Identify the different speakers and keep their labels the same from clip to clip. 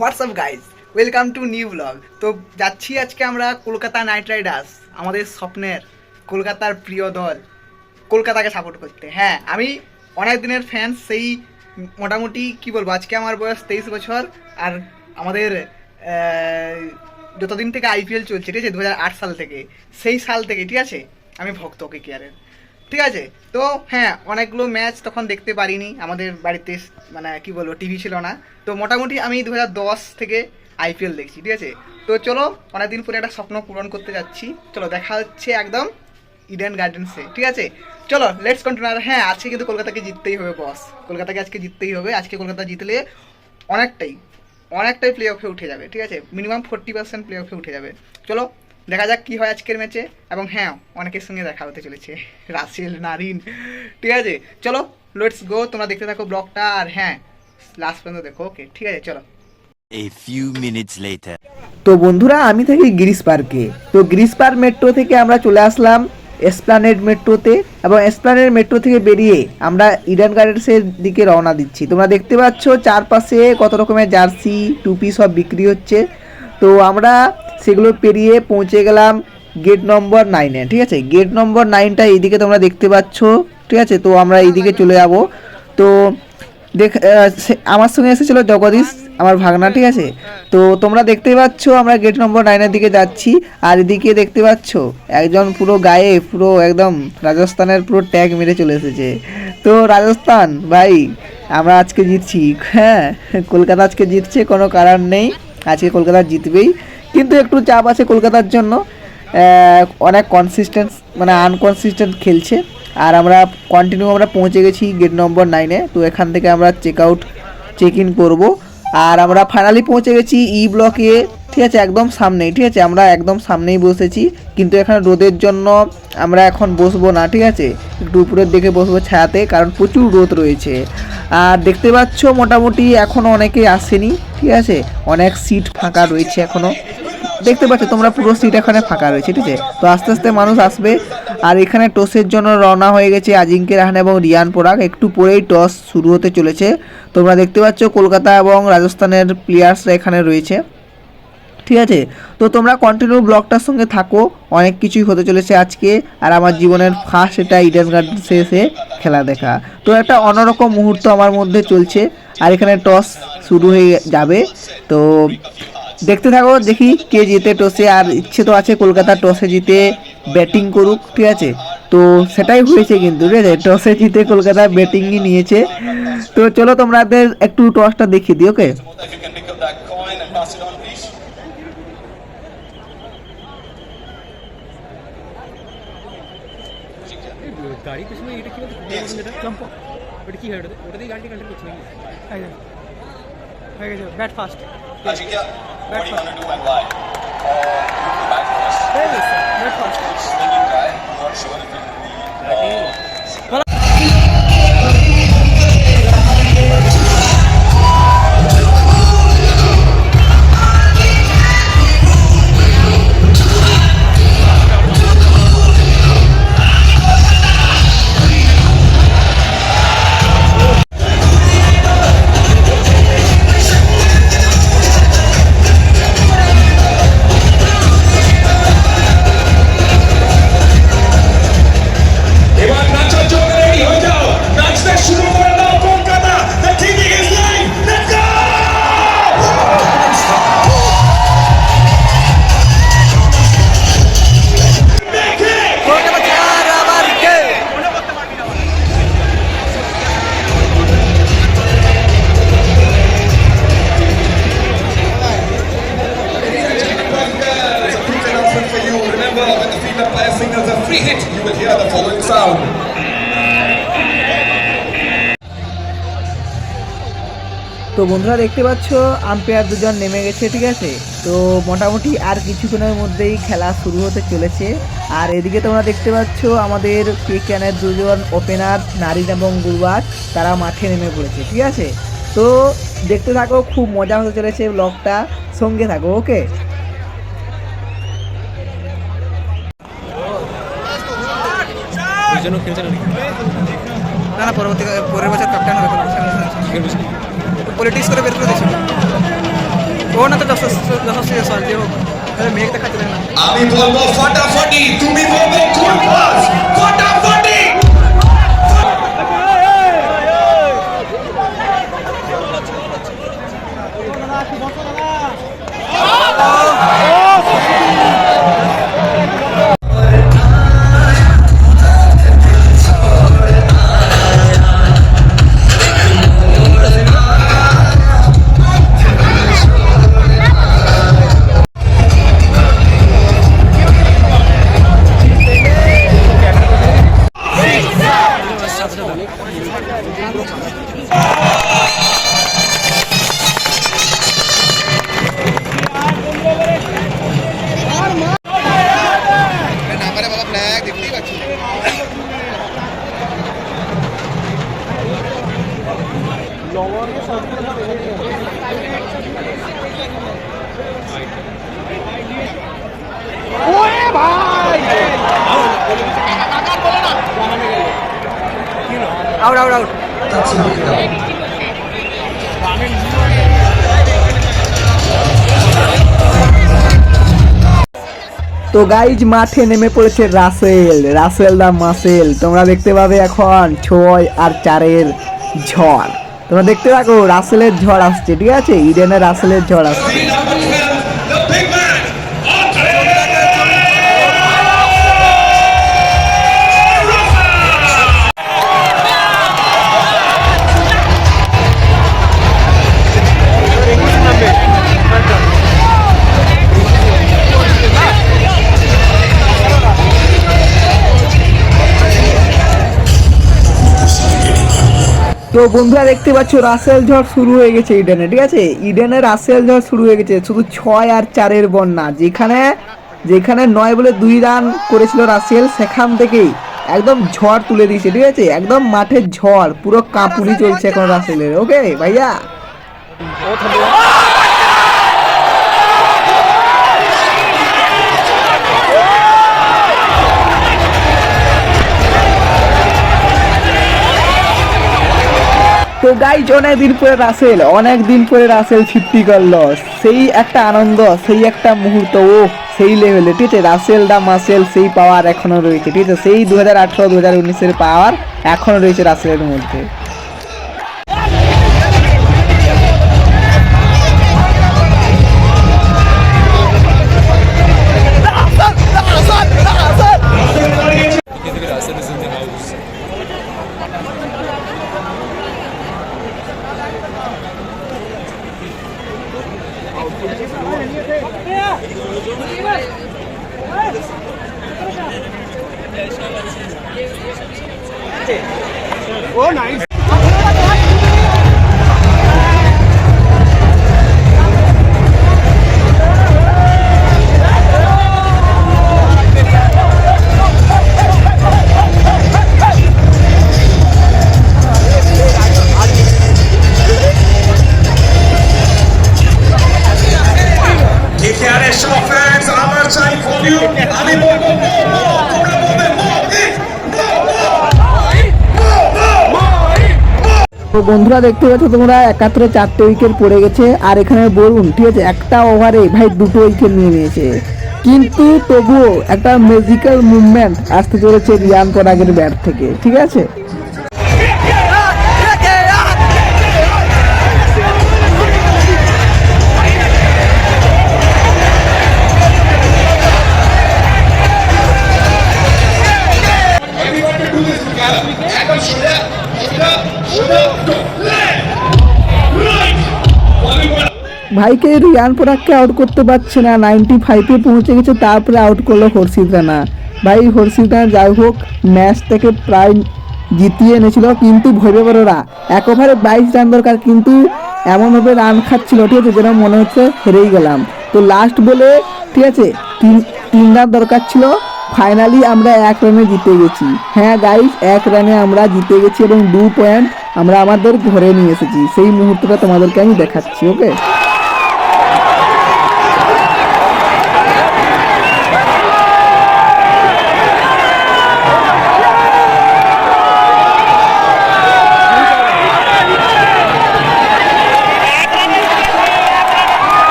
Speaker 1: WhatsApp guys welcome to new blog তো যাচ্ছি আজকে আমরা কলকাতা নাইট রাইডার্স আমাদের স্বপ্নের কলকাতার প্রিয় দল, কলকাতাকে সাপোর্ট করতে। হ্যাঁ আমি অনেক দিনের ফ্যান সেই মোটামুটি কি বলব, আজকে আমার বয়স তেইশ বছর, আর আমাদের যতদিন থেকে আইপিএল চলছে, ঠিক আছে দু হাজার আট সাল থেকে, সেই সাল থেকে, ঠিক আছে? আমি ভক্ত কে কেয়ারের ঠিক আছে? তো হ্যাঁ অনেকগুলো ম্যাচ তখন দেখতে পারিনি আমাদের বাড়িতে মানে কি বলব টিভি ছিল না। তো মোটামুটি আমি দু হাজার দশ থেকে আইপিএল দেখছি, ঠিক আছে? তো চলো, অনেকদিন পরে একটা স্বপ্ন পূরণ করতে যাচ্ছি। চলো, দেখা হচ্ছে একদম ইডেন গার্ডেন্সে ঠিক আছে? চলো লেটস কন্টিনিউ আর হ্যাঁ আজকে কিন্তু কলকাতাকে জিততেই হবে বস কলকাতাকে আজকে জিততেই হবে। আজকে কলকাতা জিতলে অনেকটাই অনেকটাই প্লে অফে উঠে যাবে, ঠিক আছে? মিনিমাম ফোর্টি পার্সেন্ট প্লে অফে উঠে যাবে। চলো দেখা যাক কি হয় আজকের ম্যাচে এবং হ্যাঁ অনেকের সঙ্গে দেখা হতে চলেছে। Russell Narine. ঠিক আছে চলো লেটস গো তোমরা দেখতে থাকো ব্লগটা। আর হ্যাঁ লাস্ট পর্যন্ত দেখো ওকে ঠিক আছে চলো।
Speaker 2: A few minutes later.
Speaker 3: তো বন্ধুরা আমি থাকি গ্রিস পার্কে। তো গ্রিস পার্ক মেট্রো থেকে আমরা চলে আসলাম এসপ্লানেড মেট্রোতে এবং এসপ্লানেড মেট্রো থেকে বেরিয়ে আমরা ইডেন গার্ডেন্সের দিকে রওনা দিচ্ছি। তোমরা দেখতে পাচ্ছ চারপাশে কত রকমের জার্সি টুপি সব বিক্রি হচ্ছে। তো আমরা সেগুলো পেরিয়ে পৌঁছে গেলাম গেট নম্বর নাইনে ঠিক আছে? গেট নম্বর নাইনটা এইদিকে তোমরা দেখতে পাচ্ছ, ঠিক আছে? তো আমরা এইদিকে চলে যাব। তো দেখ আমার সঙ্গে এসেছিল জগদীশ, আমার ভাগনা, ঠিক আছে? তো তোমরা দেখতে পাচ্ছ, আমরা গেট নম্বর নাইনের দিকে যাচ্ছি, আর এদিকে দেখতে পাচ্ছ, একজন পুরো গায়ে, পুরো একদম রাজস্থানের পুরো ট্যাগ মেরে চলে এসেছে। তো রাজস্থান, ভাই, আমরা আজকে জিতছি হ্যাঁ? কলকাতা আজকে জিতছে, কোনো কারণ নেই, আজকে কলকাতা জিতবেই। কিন্তু একটু চাপ আছে কলকাতার জন্য। অনেক কনসিস্টেন্স মানে আনকনসিস্টেন্ট খেলছে। আর আমরা কন্টিনিউ আমরা পৌঁছে গেছি গেট নম্বর নাইনে তো এখান থেকে আমরা চেক আউট চেক ইন করব। আর আমরা ফাইনালি পৌঁছে গেছি ই ব্লকে ঠিক আছে, একদম সামনেই, ঠিক আছে? আমরা একদম সামনেই বসেছি, কিন্তু এখানে রোদের জন্য আমরা এখন বসবো না, ঠিক আছে? একটু উপরের দিকে বসবো ছায়াতে, কারণ প্রচুর রোদ রয়েছে। আর দেখতে পাচ্ছ, মোটামুটি এখনও অনেকে আসেনি, ঠিক আছে? অনেক সিট ফাঁকা রয়েছে এখনও দেখতে পাচ্ছ, তোমরা পুরো সিট এখানে ফাঁকা রয়েছে, ঠিক আছে? তো আস্তে আস্তে মানুষ আসবে। আর এখানে টসের জন্য রওনা হয়ে গেছে আজিঙ্কে রাহান এবং রিয়ান পোরাক। একটু পরেই টস শুরু হতে চলেছে। তোমরা দেখতে পাচ্ছ, কলকাতা এবং রাজস্থানের প্লেয়ার্সরা এখানে রয়েছে। ঠিক আছে? তো তোমরা কন্টিনিউ ব্লগটার সঙ্গে থাকো, অনেক কিছুই হতে চলেছে আজকে, আর আমার জীবনের ফার্স্ট এটা ইডেন গার্ডেন্সে এসে খেলা দেখা। তো একটা অন্যরকম মুহূর্ত আমার মধ্যে চলছে, আর এখানে টস শুরু হয়ে যাবে। তো দেখতে থাকো, দেখি কে জিতে টসে আর ইচ্ছে তো আছে কলকাতা টসে জিতে ব্যাটিং করুক, ঠিক আছে? তো সেটাই হয়েছে কিন্তু, ঠিক আছে? টসে জিতে কলকাতা ব্যাটিংই নিয়েছে। তো চলো তোমাদের একটু টসটা দেখিয়ে দিই ওকে
Speaker 4: ಗಾಡಿ ಕುಸಿನ ಇದಕ್ಕೆ ಕೆಂಪು ಹುಡುಕಿ ಹಿಡಿದು ಹೊಡೆದು ಗಾಡಿ ಕಂಡ್ರೆ ಕುಸಿನ ಹಾಗೆ ಹಾಗೆ bat fast bat fast bat
Speaker 3: fast বন্ধুরা দেখতে পাচ্ছ আম্পায়ার দুজন নেমে গেছে ঠিক আছে? তো মোটামুটি আর কিছুক্ষণের মধ্যেই খেলা শুরু হতে চলেছে। আর এদিকে তোমরা দেখতে পাচ্ছ আমাদের ক্রিকেনের দুজন ওপেনার নারিন এবং গুরবাজ তারা মাঠে নেমে পড়েছে ঠিক আছে? তো দেখতে থাকো খুব মজা হতে চলেছে ব্লগটা সঙ্গে থাকো ওকে?
Speaker 5: না
Speaker 1: পরবর্তী পরের বছর ক্যাপ্টেন হবে পলিটিক্স করে বের করে দিয়েছিল।
Speaker 5: ও না তো যশস্বী জয়সওয়াল যে হোক। মেঘ দেখাচ্ছে না?
Speaker 4: আমি বলব ফটাফটি, তুমি বলবে কোন ফটাফটি!
Speaker 3: তো গাইজ মাঠে নেমে পড়েছে রাসেল। রাসেল দা মাসেল। তোমরা দেখতে পাবে এখন ছয় আর চারের ঝড়। তোমরা দেখতে পাবো রাসেলের ঝড় আসছে, ঠিক আছে? ইডেনের রাসেলের ঝড় আসছে। তো বন্ধুরা দেখতে পাচ্ছ, রাসেল ঝড় শুরু হয়ে গেছে ইডেনে, ঠিক আছে? ইডেনে রাসেল ঝড় শুরু হয়ে গেছে, শুধু ছয় আর চারের বন্যা, যেখানে যেখানে নয় বলে দুই রান করেছিল রাসেল সেখান থেকেই। একদম ঝড় তুলে দিয়েছে, ঠিক আছে? একদম মাঠের ঝড়, পুরো কাঁপুনি চলছে এখন রাসেলের ওকে ভাইয়া? তো গাইজ অনেক দিন পরে রাসেল অনেক দিন পরে রাসেল ফিফটি করল। সেই একটা আনন্দ, সেই একটা মুহূর্ত, ও, সেই লেভেলে ঠিক আছে? রাসেল দা মাসেল সেই পাওয়ার এখনও রয়েছে, ঠিক আছে? সেই দু হাজার আঠারো দু হাজার উনিশের পাওয়ার এখনও রয়েছে রাসেলের মধ্যে।
Speaker 4: এখানে
Speaker 3: বন্ধুরা দেখতে পাচ্ছ তোমরা, একাত্তরে চারটে উইকেট পড়ে গেছে। আর এখানে বলুন, ঠিক আছে, একটা ওভারে ভাই দুটো উইকেট নিয়ে নিয়েছে। কিন্তু তবুও একটা ম্যাজিক্যাল মুভমেন্ট আসতে চলেছে রিয়ান পরাগের ব্যাট থেকে, ঠিক আছে? ভাইকে রিয়ান পরাগকে আউট করতে পারছে না নাইনটি ফাইভে পৌঁছে গেছে, তারপরে আউট করল হর্ষিত রানা। ভাই হর্ষিত রানা যাই হোক ম্যাচ থেকে প্রায় জিতিয়ে এনেছিল, কিন্তু ভেবে বড়রা এক ওভারে বাইশ রান দরকার, কিন্তু এমনভাবে রান খাচ্ছিল, ঠিক আছে যেন মনে হচ্ছে হেরেই গেলাম। তো লাস্ট বলে, ঠিক আছে, তিন তিন রান দরকার ছিল ফাইনালি আমরা এক রানে জিতে গেছি। হ্যাঁ গাইস এক রানে আমরা জিতে গেছি এবং দু পয়েন্ট আমরা আমাদের ঘরে নিয়ে এসেছি। সেই মুহূর্তটা তোমাদেরকে আমি দেখাচ্ছি ওকে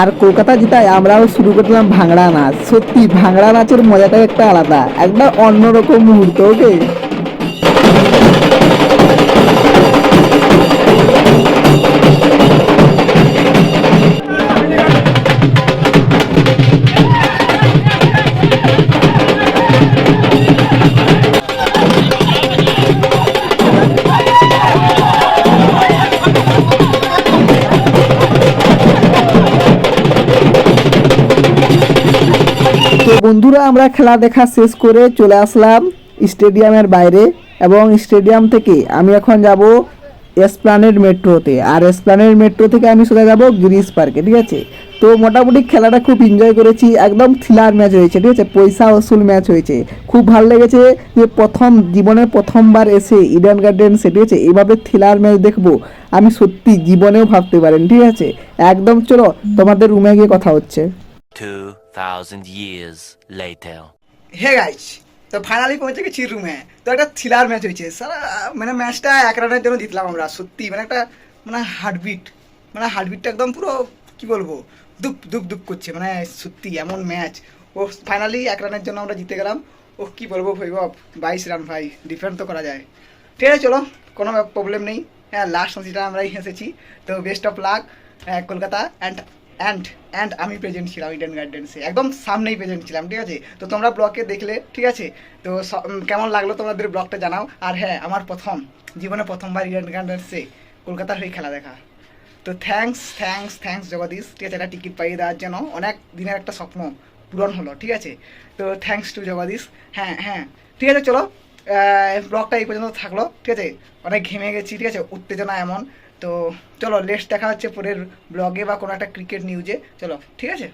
Speaker 3: আর কলকাতা জিতায় আমরাও শুরু করলাম ভাঙড়া নাচ। সত্যি, ভাঙড়া নাচের মজাটাই একটা আলাদা। একটা অন্যরকম মুহূর্ত, ওকে? তো বন্ধুরা, আমরা খেলা দেখা শেষ করে চলে আসলাম স্টেডিয়ামের বাইরে এবং স্টেডিয়াম থেকে আমি এখন যাব এসপ্লানেড মেট্রোতে আর এসপ্লানেড মেট্রো থেকে আমি সোজা যাব গ্রিস পার্কে ঠিক আছে? তো মোটামুটি খেলাটা খুব এনজয় করেছি, একদম থ্রিলার ম্যাচ হয়েছে, ঠিক আছে? পয়সা ওসুল ম্যাচ হয়েছে। খুব ভালো লেগেছে যে প্রথম, জীবনের প্রথমবার এসে ইডেন গার্ডেন্সে ঠিক আছে? এইভাবে থ্রিলার ম্যাচ দেখব, আমি সত্যি জীবনেও ভাবতে পারেন, ঠিক আছে? একদম চলো, তোমাদের রুমে গিয়ে কথা হচ্ছে।
Speaker 2: 2,000 years later.
Speaker 1: হে গাইস তো ফাইনালি পৌঁছে গেছি রুমে তো একটা থ্রিলার ম্যাচ হয়েছে। সারা মানে ম্যাচটা এক রানের জন্য জিতলাম আমরা সত্যি। মানে একটা মানে হার্টবিট মানে হার্টবিটটা একদম পুরো কি বলব দুপ দুপ দুপ করছে। মানে সত্যি এমন ম্যাচ ও ফাইনালি এক রানের জন্য আমরা জিতে গেলাম। ও কি বলব ভৈবব বাইশ রান ভাই ডিফেন্ড তো করা যায়। ঠিক আছে চলো কোনো প্রবলেম নেই। হ্যাঁ লাস্ট ম্যাচটা আমরাই হেসেছি। তো best of luck Kolkata and and and আমি প্রেজেন্ট ছিলাম ইডেন গার্ডেন্সে একদম সামনেই প্রেজেন্ট ছিলাম, ঠিক আছে? তো তোমরা ব্লগে দেখলে, ঠিক আছে? তো কেমন লাগল তোমাদের ব্লগটা জানাও। আর হ্যাঁ আমার প্রথম, জীবনে প্রথমবার ইডেন গার্ডেন্সে কলকাতার হয়ে খেলা দেখা। তো থ্যাঙ্কস থ্যাঙ্কস থ্যাঙ্কস জগদীশ। ঠিক আছে, একটা টিকিট পাইয়ে দেওয়ার জন্য। অনেক দিনের একটা স্বপ্ন পূরণ হলো, ঠিক আছে? তো থ্যাঙ্কস টু জগদীশ। হ্যাঁ হ্যাঁ। ঠিক আছে, চলো। ব্লগটা এই পর্যন্ত থাকল, ঠিক আছে? অনেক ঘেমে গেছি, ঠিক আছে? উত্তেজনা এমন। তো চলো লেটস দেখা হচ্ছে পরের ব্লগে বা কোনো একটা ক্রিকেট নিউজে চলো, ঠিক আছে?